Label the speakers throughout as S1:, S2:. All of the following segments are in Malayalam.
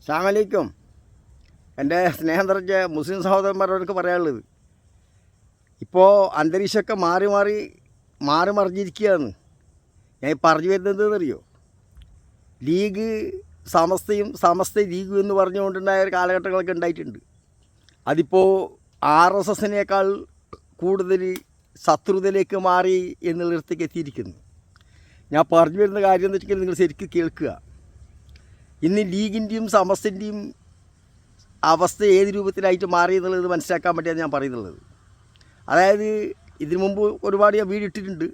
S1: അസ്സാമലൈക്കും എന്റെ സ്നേഹം നിറഞ്ഞ മുസ്ലിം സഹോദരന്മാരോടൊക്കെ പറയാനുള്ളത്. ഇപ്പോൾ അന്തരീക്ഷമൊക്കെ മാറി മാറി മാറി മറിഞ്ഞിരിക്കുകയാണ്. ഞാൻ പറഞ്ഞു വരുന്നത് എന്തെന്നറിയോ? ലീഗ് സമസ്തയും സമസ്ത ലീഗും എന്ന് പറഞ്ഞുകൊണ്ടുണ്ടായ ഒരു കാലഘട്ടങ്ങളൊക്കെ ഉണ്ടായിട്ടുണ്ട്. അതിപ്പോൾ ആർ എസ് എസിനേക്കാൾ കൂടുതൽ ശത്രുതയിലേക്ക് മാറി എന്നുള്ളിടത്തേക്ക് എത്തിയിരിക്കുന്നു. ഞാൻ പറഞ്ഞു വരുന്ന കാര്യം എന്ന് വെച്ചാൽ നിങ്ങൾ ശരിക്കും കേൾക്കുക. ഇന്ന് ലീഗിന്റെയും സമസ്തിന്റെയും അവസ്ഥ ഏത് രൂപത്തിലായിട്ട് മാറി എന്നുള്ളത് മനസ്സിലാക്കാൻ വേണ്ടിയാണ് ഞാൻ പറയുന്നുള്ളത് അതായത് ഇതിനു മുമ്പ് ഒരുപാട് ഞാൻ വീടിട്ടിട്ടുണ്ട്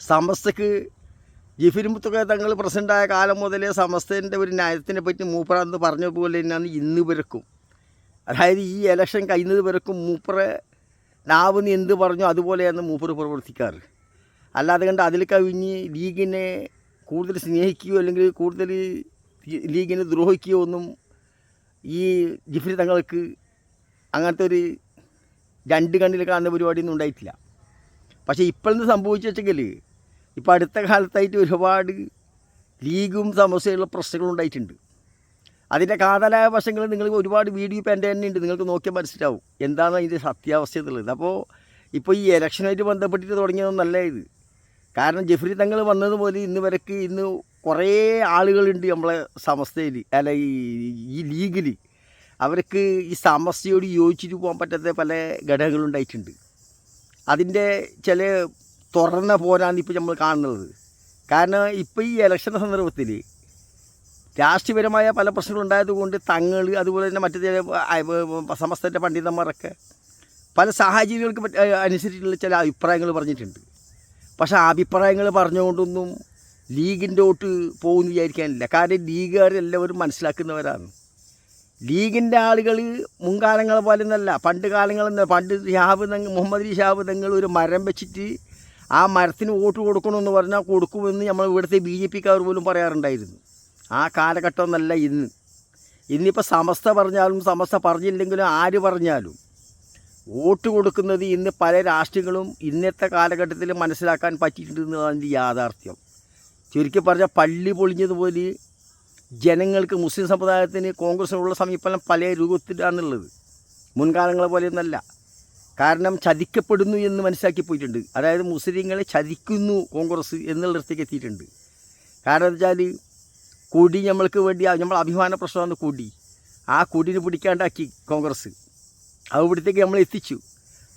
S1: സമസ്തക്ക് ജിഫിരുമുത്തൊക്കെ തങ്ങൾ പ്രസിഡന്റായ കാലം മുതലേ സമസ്തന്റെ ഒരു ന്യായത്തിനെ പറ്റി മൂപ്പറാന്ന് പറഞ്ഞ പോലെ തന്നെയാണ് ഇന്ന് പിറക്കും അതായത് ഈ ഇലക്ഷൻ കഴിയുന്നത് പിറക്കും മൂപ്പറെ നാവെന്ന് എന്ത് പറഞ്ഞു അതുപോലെയാണ് മൂപ്പർ പ്രവർത്തിക്കാറ്. അല്ലാതെ കണ്ട് അതിൽ കവിഞ്ഞ് ലീഗിനെ കൂടുതൽ സ്നേഹിക്കുകയോ അല്ലെങ്കിൽ കൂടുതൽ ലീഗിനെ ദ്രോഹിക്കുകയോ ഒന്നും ഈ ജിഫ്രി തങ്ങൾക്ക് അങ്ങനത്തെ ഒരു രണ്ട് കണ്ണിൽ കാണുന്ന പരിപാടിയൊന്നും ഉണ്ടായിട്ടില്ല. പക്ഷേ ഇപ്പോഴെന്ന് സംഭവിച്ചു വെച്ചെങ്കിൽ ഇപ്പോൾ അടുത്ത കാലത്തായിട്ട് ഒരുപാട് ലീഗും സമസ്യയുള്ള പ്രശ്നങ്ങളും ഉണ്ടായിട്ടുണ്ട്. അതിന്റെ കാതലായ വശങ്ങൾ നിങ്ങൾ ഒരുപാട് വീഡിയോ ഇപ്പം എന്റെ തന്നെ ഉണ്ട്. നിങ്ങൾക്ക് നോക്കിയാൽ മനസ്സിലാവും എന്താണ് അതിന്റെ സത്യാവസ്ഥ എന്നുള്ളത്. അപ്പോൾ ഇപ്പോൾ ഈ ഇലക്ഷനായിട്ട് ബന്ധപ്പെട്ടിട്ട് തുടങ്ങിയതൊന്നല്ല ഇത് കാരണം ജെഫ്രി തങ്ങൾ വന്നതുപോലെ ഇന്ന് വരക്ക് ഇന്ന് കുറേ ആളുകളുണ്ട് നമ്മളെ സമസ്തയിൽ അല്ല ഈ ലീഗിൽ അവർക്ക് ഈ സമസ്തയോട് യോജിച്ചിട്ട് പോകാൻ പറ്റാത്ത പല ഘടകങ്ങളുണ്ടായിട്ടുണ്ട് അതിന്റെ ചില തുറന്ന പോരാണ് ഇപ്പോൾ നമ്മൾ കാണുന്നത്. കാരണം ഇപ്പോൾ ഈ ഇലക്ഷൻ സന്ദർഭത്തിൽ രാഷ്ട്രീയപരമായ പല പ്രശ്നങ്ങളുണ്ടായതുകൊണ്ട് തങ്ങൾ അതുപോലെ തന്നെ മറ്റു ചില സമസ്തന്റെ പണ്ഡിതന്മാരൊക്കെ പല സാഹചര്യങ്ങൾക്ക് അനുസരിച്ചുള്ള ചില അഭിപ്രായങ്ങൾ പറഞ്ഞിട്ടുണ്ട്. പക്ഷേ അഭിപ്രായങ്ങൾ പറഞ്ഞുകൊണ്ടൊന്നും ലീഗിന്റെ വോട്ട് പോകുമെന്ന് വിചാരിക്കാനില്ല. കാരണം ലീഗുകാരെല്ലാവരും മനസ്സിലാക്കുന്നവരാണ്. ലീഗിന്റെ ആളുകൾ മുൻകാലങ്ങളെ പോലെ എന്നല്ല പണ്ട് കാലങ്ങളിൽ പണ്ട് ഷാബ് തങ്ങൾ മുഹമ്മദ് ഷിഹാബ് തങ്ങൾ ഒരു മരം വെച്ചിട്ട് ആ മരത്തിന് വോട്ട് കൊടുക്കണമെന്ന് പറഞ്ഞാൽ കൊടുക്കുമെന്ന് നമ്മൾ ഇവിടുത്തെ ബി ജെ പിക്കാർ പോലും പറയാറുണ്ടായിരുന്നു. ആ കാലഘട്ടം എന്നല്ല ഇന്ന്. ഇന്നിപ്പോൾ സമസ്ത പറഞ്ഞാലും സമസ്ത പറഞ്ഞില്ലെങ്കിലും ആര് പറഞ്ഞാലും വോട്ട് കൊടുക്കുന്നത് ഇന്ന് പല രാഷ്ട്രങ്ങളും ഇന്നത്തെ കാലഘട്ടത്തിൽ മനസ്സിലാക്കാൻ പറ്റിയിട്ടുണ്ടെന്നതാണ് യാഥാർത്ഥ്യം. ചുരുക്കി പറഞ്ഞാൽ പള്ളി പൊളിഞ്ഞതുപോലെ ജനങ്ങൾക്ക് മുസ്ലിം സമുദായത്തിന് കോൺഗ്രസിനുള്ള സമീപനം പല രൂപത്തിലാണുള്ളത്. മുൻകാലങ്ങളെ പോലെയൊന്നല്ല. കാരണം ചതിക്കപ്പെടുന്നു എന്ന് മനസ്സിലാക്കി പോയിട്ടുണ്ട്. അതായത് മുസ്ലിങ്ങളെ ചതിക്കുന്നു കോൺഗ്രസ് എന്നുള്ളിടത്തേക്ക് എത്തിയിട്ടുണ്ട്. കാരണം എന്താ വെച്ചാൽ കൊടി നമ്മൾക്ക് വേണ്ടി നമ്മൾ അഭിമാന പ്രശ്നമാണ് കൊടി. ആ കൊടിന് പിടിക്കാണ്ടാക്കി കോൺഗ്രസ്. അത് ഇവിടത്തേക്ക് നമ്മൾ എത്തിച്ചു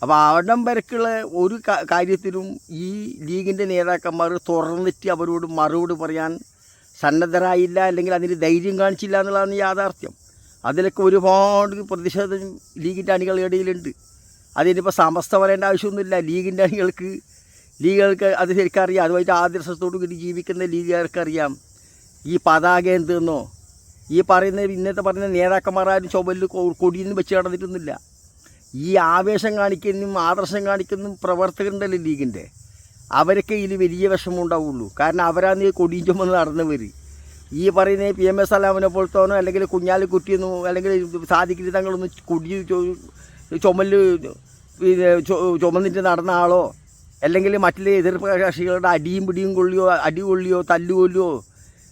S1: അപ്പോൾ അവിടം വരക്കുള്ള ഒരു കാര്യത്തിലും ഈ ലീഗിന്റെ നേതാക്കന്മാർ തുറന്നിട്ട് അവരോട് മറുപടി പറയാൻ സന്നദ്ധരായില്ല അല്ലെങ്കിൽ അതിന് ധൈര്യം കാണിച്ചില്ല എന്നുള്ളതാണ് യാഥാർത്ഥ്യം. അതിലൊക്കെ ഒരുപാട് പ്രതിഷേധം ലീഗിന്റെ അണികളുടെ ഇടയിലുണ്ട്. അതിനിപ്പോൾ സമസ്ത പറയേണ്ട ആവശ്യമൊന്നുമില്ല. ലീഗിന്റെ അണികൾക്ക് ലീഗുകൾക്ക് അത് ശരിക്കും അറിയാം. അതുമായിട്ട് ആദർശത്തോടു കൂടി ജീവിക്കുന്ന ലീഗുകാർക്ക് അറിയാം. ഈ പതാക എന്തെന്നോ ഈ പറയുന്ന ഇന്നത്തെ പറയുന്ന നേതാക്കന്മാരും ചുമലിൽ കൊടിയൊന്നും വെച്ച് നടന്നിട്ടൊന്നുമില്ല. ഈ ആവേശം കാണിക്കുന്നതും ആദർശം കാണിക്കുന്നതും പ്രവർത്തകരുണ്ടല്ലോ ലീഗിന്റെ. അവരൊക്കെ ഇതിൽ വലിയ വിഷമം കാരണം അവരാണ് ഈ കൊടിയും ചുമന്ന് നടന്നവർ ഈ പറയുന്ന പി എം എസ് അലാമിനെ പോലത്തോനോ അല്ലെങ്കിൽ കുഞ്ഞാലി കുറ്റിയെന്നോ അല്ലെങ്കിൽ സാധിക്കുന്ന തങ്ങളൊന്ന് കൊടി ചുമൽ ചുമന്നിട്ട് നടന്ന ആളോ അല്ലെങ്കിൽ മറ്റുള്ള എതിർ കക്ഷികളുടെ അടിയും പിടിയും കൊള്ളിയോ അടി കൊള്ളിയോ തല്ലുകൊല്ലിയോ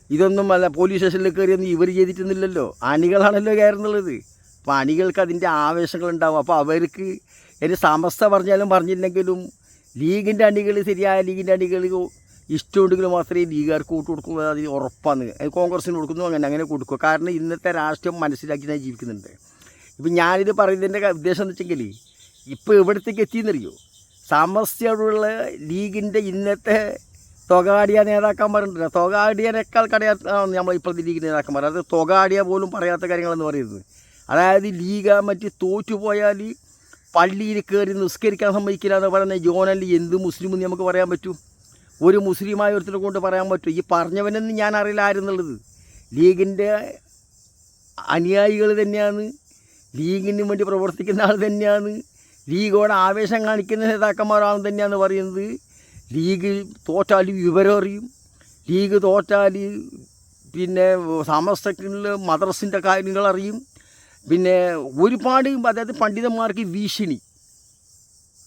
S1: ഇതൊന്നും അല്ല പോലീസ് സ്റ്റേഷനിൽ കയറിയൊന്നും ഇവർ ചെയ്തിട്ടൊന്നുമില്ലല്ലോ. അണികളാണല്ലോ കയറുന്നുള്ളത്. അപ്പോൾ അണികൾക്ക് അതിന്റെ ആവേശങ്ങളുണ്ടാവും. അപ്പോൾ അവർക്ക് ഒരു സമസ്ത പറഞ്ഞാലും പറഞ്ഞില്ലെങ്കിലും ലീഗിന്റെ അണികൾ ശരിയായ ലീഗിന്റെ അണികൾ ഇഷ്ടമുണ്ടെങ്കിൽ മാത്രമേ ലീഗുകാർക്ക് കൂട്ട് കൊടുക്കുമ്പോൾ അത് ഉറപ്പാണ്. അത് കോൺഗ്രസ്സിന് കൊടുക്കുന്നു അങ്ങനെ അങ്ങനെ കൊടുക്കുക കാരണം ഇന്നത്തെ രാഷ്ട്രീയം മനസ്സിലാക്കി ഞാൻ ജീവിക്കുന്നുണ്ട്. ഇപ്പം ഞാനിത് പറയുന്നതിന്റെ ഉദ്ദേശം എന്ന് വെച്ചെങ്കിൽ ഇപ്പോൾ എവിടത്തേക്ക് എത്തിയെന്നറിയോ? സമസ്തയോടുള്ള ലീഗിന്റെ ഇന്നത്തെ തുകാടിയ നേതാക്കന്മാരുണ്ടല്ലോ. തുകാടിയനേക്കാൾ കടയാണ് നമ്മൾ ഇപ്പോഴത്തെ ലീഗ് നേതാക്കന്മാർ. അത് തുകാടിയ പോലും പറയാത്ത കാര്യങ്ങളെന്ന് പറയുന്നത് അതായത് ലീഗ മറ്റ് തോറ്റുപോയാൽ പള്ളിയിൽ കയറി നിസ്കരിക്കാൻ സമ്മതിക്കില്ല എന്ന് പറയുന്ന ജോനല്ലി എന്ത് മുസ്ലിം എന്ന് നമുക്ക് പറയാൻ പറ്റും? ഒരു മുസ്ലിമായ ഒരുത്തിനെ കൊണ്ട് പറയാൻ പറ്റും. ഈ പറഞ്ഞവനെന്ന് ഞാൻ അറിയില്ല ആരെന്നുള്ളത്. ലീഗിന്റെ അനുയായികൾ തന്നെയാണ്. ലീഗിന് വേണ്ടി പ്രവർത്തിക്കുന്ന ആൾ തന്നെയാണ്. ലീഗോടെ ആവേശം കാണിക്കുന്ന നേതാക്കന്മാരാണ് തന്നെയാണ് പറയുന്നത്. ലീഗ് തോറ്റാൽ വിവരം അറിയും. ലീഗ് തോറ്റാൽ പിന്നെ സമസ്തക്കുള്ള മദ്രസിന്റെ കാര്യങ്ങൾ അറിയും. പിന്നെ ഒരുപാട് അതായത് പണ്ഡിതന്മാർക്ക് ഭീഷണി.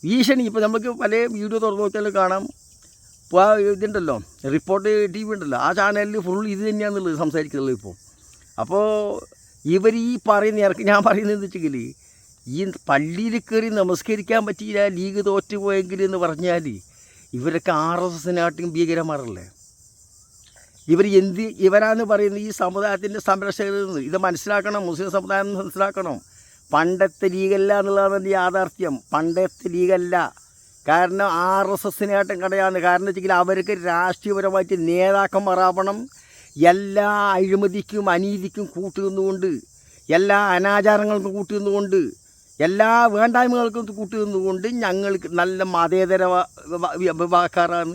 S1: ഭീഷണി. ഇപ്പോൾ നമുക്ക് പല വീഡിയോ തുറന്നു നോക്കിയാൽ കാണാം. ഇപ്പോൾ ആ ഇതുണ്ടല്ലോ റിപ്പോർട്ട് ടി വി ഉണ്ടല്ലോ. ആ ചാനലിൽ ഫുൾ ഇത് തന്നെയാണെന്നുള്ളത് സംസാരിക്കുന്നുള്ളത് ഇപ്പോൾ അപ്പോൾ ഇവർ ഈ പറയുന്ന ഇറക്കി ഞാൻ പറയുന്നത് വെച്ചെങ്കിൽ ഈ പള്ളിയിൽ കയറി നമസ്കരിക്കാൻ പറ്റിയില്ല ലീഗ് തോറ്റു പോയെങ്കിൽ എന്ന് പറഞ്ഞാൽ ഇവരൊക്കെ ആർ എസ് എസിനാട്ടും ഭീകരന്മാരല്ലേ? ഇവർ എന്ത് ഇവരാന്ന് പറയുന്നത് ഈ സമുദായത്തിന്റെ സംരക്ഷകർ ഇത് മനസ്സിലാക്കണം മുസ്ലിം സമുദായം മനസ്സിലാക്കണം. പണ്ടത്തെ ലീഗല്ല എന്നുള്ളതാണ് എന്റെ യാഥാർത്ഥ്യം. പണ്ടത്തെ ലീഗല്ല. കാരണം ആർ എസ് എസിനായിട്ടും കടയാണ്. കാരണം വെച്ചെങ്കിൽ അവർക്ക് രാഷ്ട്രീയപരമായിട്ട് നേതാക്കന്മാരാവണം എല്ലാ അഴിമതിക്കും അനീതിക്കും കൂട്ടുനിന്നുകൊണ്ട് എല്ലാ അനാചാരങ്ങൾക്കും കൂട്ടുനിന്നുകൊണ്ട് എല്ലാ വേണ്ടായ്മകൾക്കും കൂട്ടുനിന്നുകൊണ്ട് ഞങ്ങൾക്ക് നല്ല മതേതര വിഭാഗക്കാരാണ്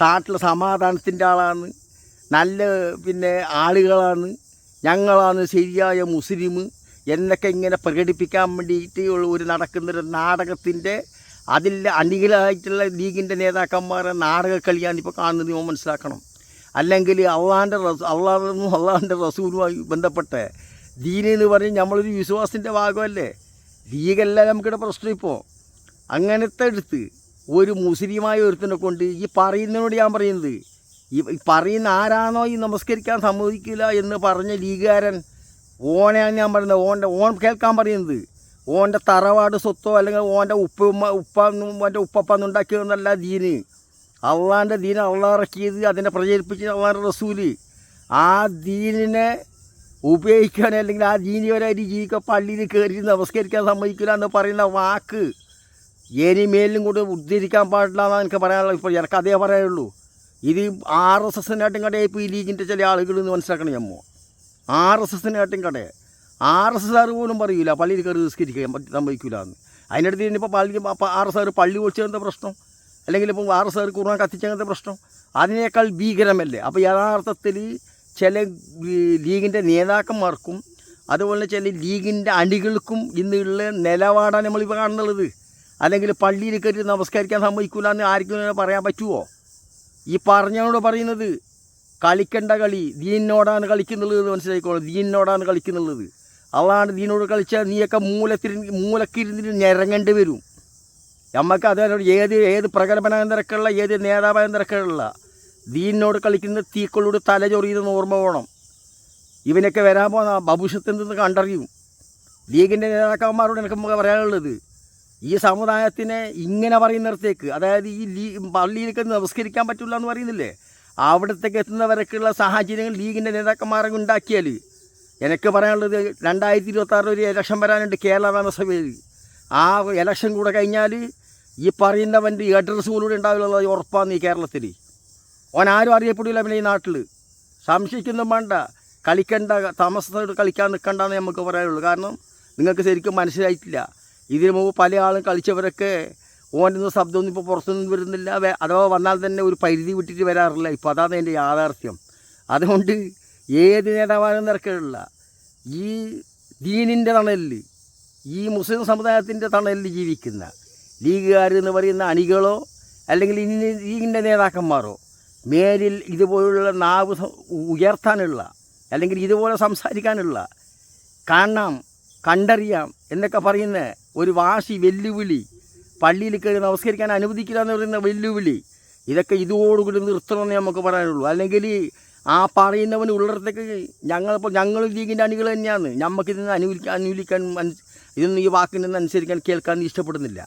S1: നാട്ടിലെ സമാധാനത്തിന്റെ ആളാണ്. നല്ല പിന്നെ ആളുകളാണ്. ഞങ്ങളാണ് ശരിയായ മുസ്ലിം. എന്നൊക്കെ ഇങ്ങനെ പ്രകടിപ്പിക്കാൻ വേണ്ടിയിട്ട് ഒരു നടക്കുന്നൊരു നാടകത്തിന്റെ അതിൽ അണികളായിട്ടുള്ള ലീഗിന്റെ നേതാക്കന്മാരെ നാടക കളിയാണ് ഇപ്പോൾ കാണുന്നത് നിങ്ങൾ മനസ്സിലാക്കണം. അല്ലെങ്കിൽ അള്ളാന്റെ റസ് അള്ളാഹും അള്ളാഹിന്റെ റസൂലുമായി ബന്ധപ്പെട്ട് ദീൻ എന്ന് പറഞ്ഞ് നമ്മളൊരു വിശ്വാസത്തിന്റെ ഭാഗമല്ലേ? ലീഗല്ല നമുക്കിടെ പ്രശ്നം ഇപ്പോൾ. അങ്ങനത്തെ എടുത്ത് ഒരു മുസ്ലിമായ ഒരുത്തിനെ കൊണ്ട് ഈ പറയുന്നതിനോട് ഞാൻ പറയുന്നത് ഈ പറയുന്ന ആരാണോ ഈ നമസ്കരിക്കാൻ സമ്മതിക്കില്ല എന്ന് പറഞ്ഞ ലീഗുകാരൻ ഓനെയാണ് ഞാൻ പറയുന്നത്. ഓന്റെ ഓൺ കേൾക്കാൻ പറയുന്നത്. ഓന്റെ തറവാട് സ്വത്തോ അല്ലെങ്കിൽ ഓന്റെ ഉപ്പ ഉപ്പ ഓന്റെ ഉപ്പപ്പ എന്നുണ്ടാക്കിയതെന്നല്ല ദീന്. അള്ളാന്റെ ദീൻ അള്ളാറക്കിയത് അതിനെ പ്രചരിപ്പിച്ചത് അള്ളാന്റെ റസൂൽ. ആ ദീനിനെ ഉപയോഗിക്കാൻ അല്ലെങ്കിൽ ആ ദീനിവരായിട്ട് ജീവിക്കാൻ പള്ളിയിൽ കയറി നമസ്കരിക്കാൻ സമ്മതിക്കില്ല എന്ന് പറയുന്ന വാക്ക് ഇനി മേലിലും കൂടെ ഉദ്ധരിക്കാൻ പാടില്ല എന്നാണ് എനിക്ക് പറയാനുള്ളത്. ഇപ്പോൾ എനിക്ക് അതേ പറയാനുള്ളൂ. ഇത് ആർ എസ് എസിനായിട്ടും കടയെ ഇപ്പോൾ ഈ ലീഗിന്റെ ചില ആളുകൾ എന്ന് മനസ്സിലാക്കണം ഞമ്മോ ആർ എസ് എസിനായിട്ടും കടയെ ആർ എസ് എസ് ആർ പോലും പറയൂല പള്ളിയിൽ കയറി നിസ്കരിക്കാൻ സമ്മതിക്കില്ല എന്ന് അതിനടുത്ത് ഇനിയിപ്പോൾ പള്ളി ആർ എസ് ആർ പള്ളി ഒഴിച്ചതിന്റെ പ്രശ്നം? അല്ലെങ്കിൽ ഇപ്പോൾ ആർ എസ് ആർ കുറുവാൻ കത്തിച്ചതിന്റെ പ്രശ്നം? അതിനേക്കാൾ ഭീകരമല്ലേ? അപ്പോൾ യഥാർത്ഥത്തിൽ ചില ലീഗിന്റെ നേതാക്കന്മാർക്കും അതുപോലെ ചില ലീഗിന്റെ അണികൾക്കും ഇന്നുള്ള നിലപാടാണ് നമ്മളിപ്പോൾ കാണുന്നുള്ളത് അല്ലെങ്കിൽ പള്ളിയിൽ കയറി നമസ്കരിക്കാൻ സമ്മതിക്കില്ല എന്ന് ആർക്കും പറയാൻ പറ്റുമോ ഈ പറഞ്ഞവനോട് പറയുന്നത് കളിക്കേണ്ട കളി ദീനോടാണ് കളിക്കുന്നുള്ളത് മനസ്സിലായിക്കോളും. ദീനോടാണ് കളിക്കുന്നുള്ളത് അതാണ് ദീനോട് കളിച്ചാൽ നീയൊക്കെ മൂലത്തിൽ മൂലക്കിരുന്നിട്ട് ഞരങ്ങേണ്ടി വരും. നമുക്ക് അതിനോട് ഏത് ഏത് പ്രകടനം നിരക്കുള്ള ഏത് നേതാവായ നിരക്കുള്ള ദീനോട് കളിക്കുന്ന തീക്കളോട് തല ചൊറിയുന്ന ഓർമ്മ വേണം. ഇവനൊക്കെ വരാൻ പോകുന്ന ഭവിഷ്യത്തിൽ നിന്ന് കണ്ടറിയും. ലീഗിന്റെ നേതാക്കന്മാരോട് എനിക്ക് നമുക്ക് പറയാനുള്ളത് ഈ സമുദായത്തിനെ ഇങ്ങനെ പറയുന്നിടത്തേക്ക് അതായത് ഈ ലീ പള്ളിയിലേക്ക് നമസ്കരിക്കാൻ പറ്റില്ല എന്ന് പറയുന്നില്ലേ? അവിടത്തേക്ക് എത്തുന്നവരൊക്കെയുള്ള സാഹചര്യങ്ങൾ ലീഗിന്റെ നേതാക്കന്മാരെ ഉണ്ടാക്കിയാൽ എനിക്ക് പറയാനുള്ളത് രണ്ടായിരത്തി ഇരുപത്താറിൽ ഒരു ഇലക്ഷൻ വരാനുണ്ട് കേരള നിയമസഭയിൽ. ആ ഇലക്ഷൻ കൂടെ കഴിഞ്ഞാൽ ഈ പറയുന്നവന്റെ അഡ്രസ്സ് പോലും ഉണ്ടാവില്ല ഉറപ്പാണ് ഈ കേരളത്തിൽ ഓൻ ആരും അറിയപ്പെടില്ല പിന്നെ ഈ നാട്ടിൽ സംശയിക്കൊന്നും വേണ്ട. കളിക്കേണ്ട താമസത്തോട് കളിക്കാൻ നിൽക്കണ്ടെന്ന് നമുക്ക് പറയാനുള്ളൂ. കാരണം നിങ്ങൾക്ക് ശരിക്കും മനസ്സിലായിട്ടില്ല. ഇതിനു മുമ്പ് പല ആളും കളിച്ചവരൊക്കെ ഓന്റെ ശബ്ദമൊന്നും ഇപ്പോൾ പുറത്തൊന്നും വരുന്നില്ല. അഥവാ വന്നാൽ തന്നെ ഒരു പരിധി വിട്ടിട്ട് വരാറില്ല. ഇപ്പോൾ അതാണ് എന്റെ യാഥാർത്ഥ്യം. അതുകൊണ്ട് ഏത് നേതാവാനും നിരക്കില്ല ഈ ദീനിന്റെ തണലിൽ ഈ മുസ്ലിം സമുദായത്തിന്റെ തണലിൽ ജീവിക്കുന്ന ലീഗുകാർ എന്ന് പറയുന്ന അണികളോ അല്ലെങ്കിൽ ഇനി ലീഗിന്റെ നേതാക്കന്മാരോ മേലിൽ ഇതുപോലുള്ള നാവ് ഉയർത്താനുള്ള അല്ലെങ്കിൽ ഇതുപോലെ സംസാരിക്കാനുള്ള കാണാം കണ്ടറിയാം എന്നൊക്കെ പറയുന്ന ഒരു വാശി വെല്ലുവിളി പള്ളിയിൽ കയറി നമസ്കരിക്കാൻ അനുവദിക്കില്ല എന്ന് പറയുന്ന വെല്ലുവിളി ഇതൊക്കെ ഇതോടുകൂടി നിർത്തണമെന്ന് നമുക്ക് പറയാനുള്ളൂ. അല്ലെങ്കിൽ ആ പറയുന്നവന് ഉള്ളിടത്തേക്ക് ഞങ്ങളിപ്പോൾ ഞങ്ങൾ ലീഗിന്റെ അണികൾ തന്നെയാണ്. നമുക്കിതിന് അനുവദിക്കാൻ അനുവദിക്കാൻ ഇതൊന്നും ഈ വാക്കിനൊന്നും അനുസരിക്കാൻ കേൾക്കാൻ ഇഷ്ടപ്പെടുന്നില്ല.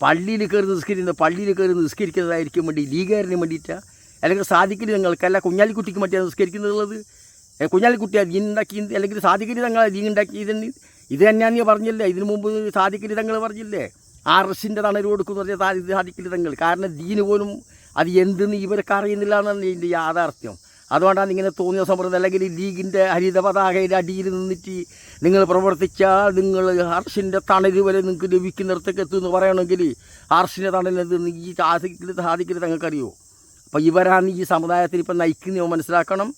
S1: പള്ളിയിൽ കയറി നിസ്കരിക്കുന്നത് പള്ളിയിൽ കയറി നിസ്കരിക്കുന്നതായിരിക്കും വേണ്ടി ലീഗുകാരന് വേണ്ടിയിട്ടാണ് അല്ലെങ്കിൽ സാധിക്കൽ നിങ്ങൾക്കല്ല കുഞ്ഞാലിക്കുട്ടിക്ക് മറ്റേ നിസ്കരിക്കുന്നുള്ളത് കുഞ്ഞാലിക്കുട്ടി ദീനുണ്ടാക്കി അല്ലെങ്കിൽ സാധിക്കൽ തങ്ങളെ ദീനുണ്ടാക്കി ഇതിന് ഇത് തന്നെയാണ് നീ പറഞ്ഞില്ലേ ഇതിനു മുമ്പ് സാധിക്കില്ല തങ്ങൾ പറഞ്ഞില്ലേ ആർഎസിന്റെ തണൽ കൊടുക്കുന്നു സാധിക്കൽ തങ്ങൾ കാരണം ദീന് പോലും അത് എന്തെന്ന് ഇവർക്ക് അറിയുന്നില്ല എന്നാണ് ഇതിന്റെ യാഥാർത്ഥ്യം. അതുകൊണ്ടാണ് ഇങ്ങനെ തോന്നിയ സമ്പ്രദായം അല്ലെങ്കിൽ ലീഗിന്റെ ഹരിത പതാകയുടെ അടിയിൽ നിന്നിട്ട് നിങ്ങൾ പ്രവർത്തിച്ചാൽ നിങ്ങൾ ഹർഷിന്റെ തണൽ വരെ നിങ്ങൾക്ക് ലഭിക്കുന്നിടത്തേക്ക് എത്തുമെന്ന് പറയണമെങ്കിൽ ഹർഷിന്റെ തണലിൽ നിന്ന് ഈ സാധിക്കില്ല സാധിക്കൽ തങ്ങൾക്കറിയോ? അപ്പോൾ ഇവരാണ് ഈ സമുദായത്തിൽ ഇപ്പം നയിക്കുന്നത് മനസ്സിലാക്കണം.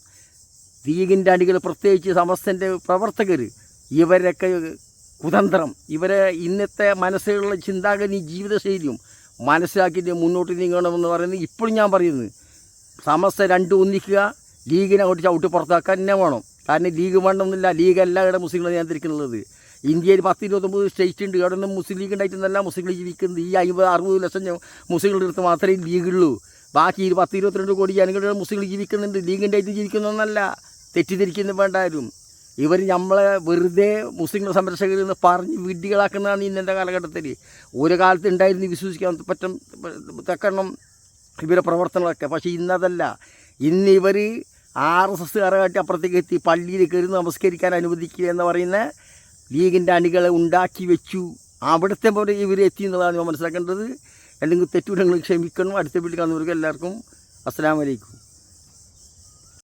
S1: ലീഗിന്റെ അടികൾ പ്രത്യേകിച്ച് സമസ്തന്റെ പ്രവർത്തകർ ഇവരൊക്കെ കുതന്ത്രം. ഇവരെ ഇന്നത്തെ മനസ്സിലുള്ള ചിന്താഗതി ജീവിതശൈലിയും മനസ്സിലാക്കിയിട്ട് മുന്നോട്ട് നീങ്ങണമെന്ന് പറയുന്നത് ഇപ്പോഴും ഞാൻ പറയുന്നത് സമസ്ത രണ്ട് ഒന്നിക്കുക ലീഗിനെ അങ്ങോട്ട് ചവിട്ടി പുറത്താക്കാൻ തന്നെ വേണം. കാരണം ലീഗ് വേണമെന്നില്ല ലീഗ് ഇവിടെ മുസ്ലിങ്ങളെ നിയന്ത്രിക്കുന്നത്. ഇന്ത്യയിൽ പത്ത് ഇരുപത്തൊമ്പത് സ്റ്റേറ്റ് ഉണ്ട്. ഇവിടെ നിന്ന് മുസ്ലിം ലീഗ് ഉണ്ടായിട്ടൊന്നല്ല ലീഗ് ജീവിക്കുന്നത്. ഈ അമ്പത് അറുപത് ലക്ഷം മുസ്ലിങ്ങളുടെ അടുത്ത് മാത്രമേ ലീഗുള്ളൂ. ബാക്കി പത്ത് ഇരുപത്തിരണ്ട് കോടി ജനങ്ങളുടെ മുസ്ലിങ്ങൾ ജീവിക്കുന്നുണ്ട്. ലീഗിന്റെ ആയിട്ട് ജീവിക്കുന്നൊന്നല്ല തെറ്റിദ്ധരിക്കുന്നു വേണ്ടാരും ഇവർ നമ്മളെ വെറുതെ മുസ്ലിം സംരക്ഷകരിൽ നിന്ന് പറഞ്ഞ് വിഡ്ഢികളാക്കുന്നതാണ് ഇന്നത്തെ കാലഘട്ടത്തിൽ. ഒരു കാലത്ത് ഉണ്ടായിരുന്നു വിശ്വസിക്കാൻ പറ്റും തക്കണം ഇവരുടെ പ്രവർത്തനങ്ങളൊക്കെ. പക്ഷേ ഇന്നതല്ല. ഇന്ന് ഇവർ ആർ എസ് എസ്സുകാരായിട്ട് അപ്പുറത്തേക്ക് എത്തി പള്ളിയിൽ കയറി നമസ്കരിക്കാൻ അനുവദിക്കുക എന്ന് പറയുന്ന ലീഗിന്റെ അണികളെ ഉണ്ടാക്കി വെച്ചു. അവിടുത്തെ പോലെ ഇവർ എത്തി എന്നുള്ളതാണ് ഞാൻ മനസ്സിലാക്കേണ്ടത്. എന്തെങ്കിലും തെറ്റുകുറ്റങ്ങൾ ക്ഷമിക്കണം. അടുത്ത വീട്ടിൽ കാണുന്നവർക്ക് എല്ലാവർക്കും അസ്സലാമലൈക്കും